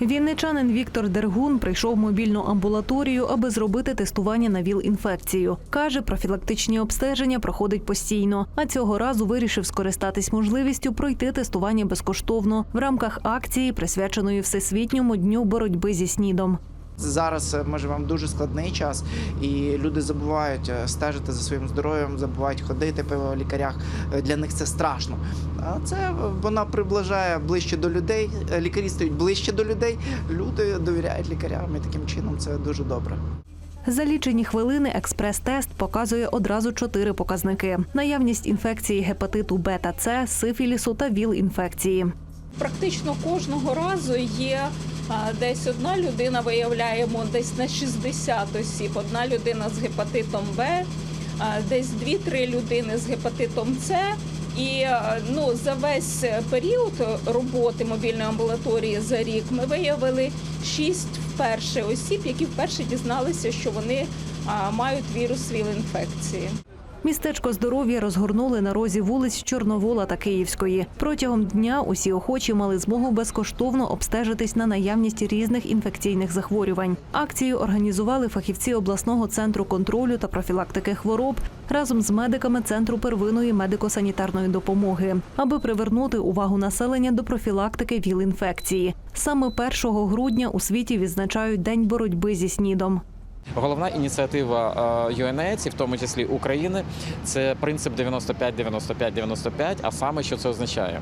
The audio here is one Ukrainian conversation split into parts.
Вінничанин Віктор Дергун прийшов в мобільну амбулаторію, аби зробити тестування на ВІЛ-інфекцію. Каже, профілактичні обстеження проходить постійно, а цього разу вирішив скористатись можливістю пройти тестування безкоштовно в рамках акції, присвяченої всесвітньому дню боротьби зі снідом. Зараз е, ми живемо дуже складний час, і люди забувають е, стежити за своїм здоров'ям, забувають ходити по лікарях. Е, Для них це страшно. А це вона приближає ближче до людей. Лікарі стають ближче до людей. Люди довіряють лікарям, і таким чином це дуже добре. За лічені хвилини експрес-тест показує одразу чотири показники: наявність інфекції гепатиту Б та С, сифілісу та ВІЛ-інфекції. Практично кожного разу є десь одна людина, виявляємо десь на 60 осіб, одна людина з гепатитом Б, десь 2-3 людини з гепатитом С. І ну, за весь період роботи мобільної амбулаторії за рік ми виявили 6 вперше осіб, які вперше дізналися, що вони мають вірус ВІЛ-інфекції. Містечко здоров'я розгорнули на розі вулиць Чорновола та Київської. Протягом дня усі охочі мали змогу безкоштовно обстежитись на наявність різних інфекційних захворювань. Акцію організували фахівці обласного центру контролю та профілактики хвороб разом з медиками центру первинної медико-санітарної допомоги, аби привернути увагу населення до профілактики ВІЛ-інфекції. Саме 1 грудня у світі відзначають День боротьби зі снідом. Головна ініціатива е, UNAIDS, і в тому числі України, це принцип 95-95-95, А саме що це означає?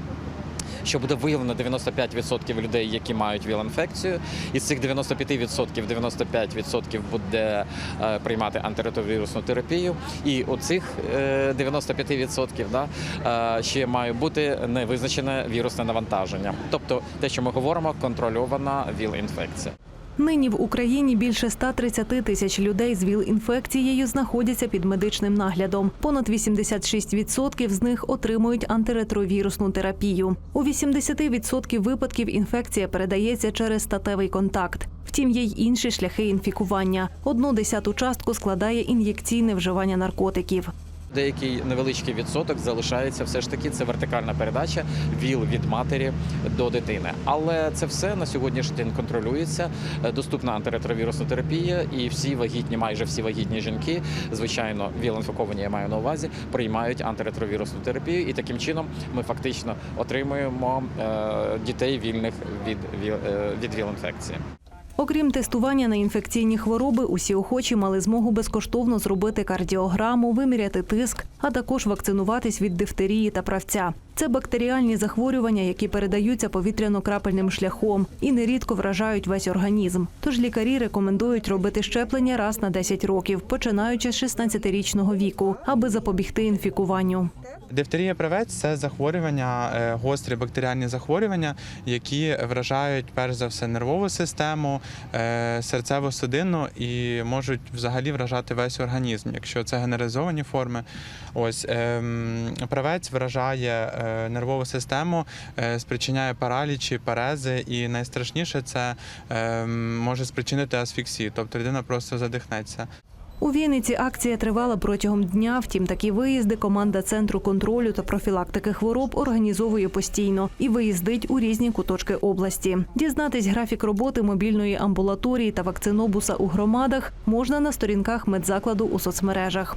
Що буде виявлено 95% людей, які мають ВІЛ-інфекцію, і з цих 95% 95% буде е, приймати антиретровірусну терапію. І оцих е, 95% да, е, ще має бути невизначене вірусне навантаження. Тобто те, що ми говоримо, контрольована ВІЛ-інфекція. Нині в Україні більше 130 тисяч людей з ВІЛ-інфекцією знаходяться під медичним наглядом. Понад 86% з них отримують антиретровірусну терапію. У 80% випадків інфекція передається через статевий контакт. Втім, є й інші шляхи інфікування. Одну десяту частку складає ін'єкційне вживання наркотиків. Деякий невеличкий відсоток залишається все ж таки це вертикальна передача ВІЛ від матері до дитини. Але це все на сьогоднішній день контролюється. Е, Доступна антиретровірусна терапія, і всі вагітні, майже всі вагітні жінки, звичайно, ВІЛ-інфіковані я маю на увазі, приймають антиретровірусну терапію, і таким чином ми фактично отримуємо е, дітей вільних від е, від ВІЛ-інфекції. Окрім тестування на інфекційні хвороби, усі охочі мали змогу безкоштовно зробити кардіограму, виміряти тиск, а також вакцинуватись від дифтерії та правця. Це бактеріальні захворювання, які передаються повітряно-крапельним шляхом і нерідко вражають весь організм. Тож лікарі рекомендують робити щеплення раз на 10 років, починаючи з 16-річного віку, аби запобігти інфікуванню. Дифтерія правець це захворювання, е, гострі бактеріальні захворювання, які вражають перш за все нервову систему, е, серцево-судинну і можуть взагалі вражати весь організм, якщо це генералізовані форми. Ось ем, правець вражає е, нервову систему, е, спричиняє паралічі, парези, і найстрашніше це ем, може спричинити асфіксію, тобто людина просто задихнеться. У Вінниці акція тривала протягом дня. Втім, такі виїзди команда центру контролю та профілактики хвороб організовує постійно і виїздить у різні куточки області. Дізнатись графік роботи мобільної амбулаторії та вакцинобуса у громадах можна на сторінках медзакладу у соцмережах.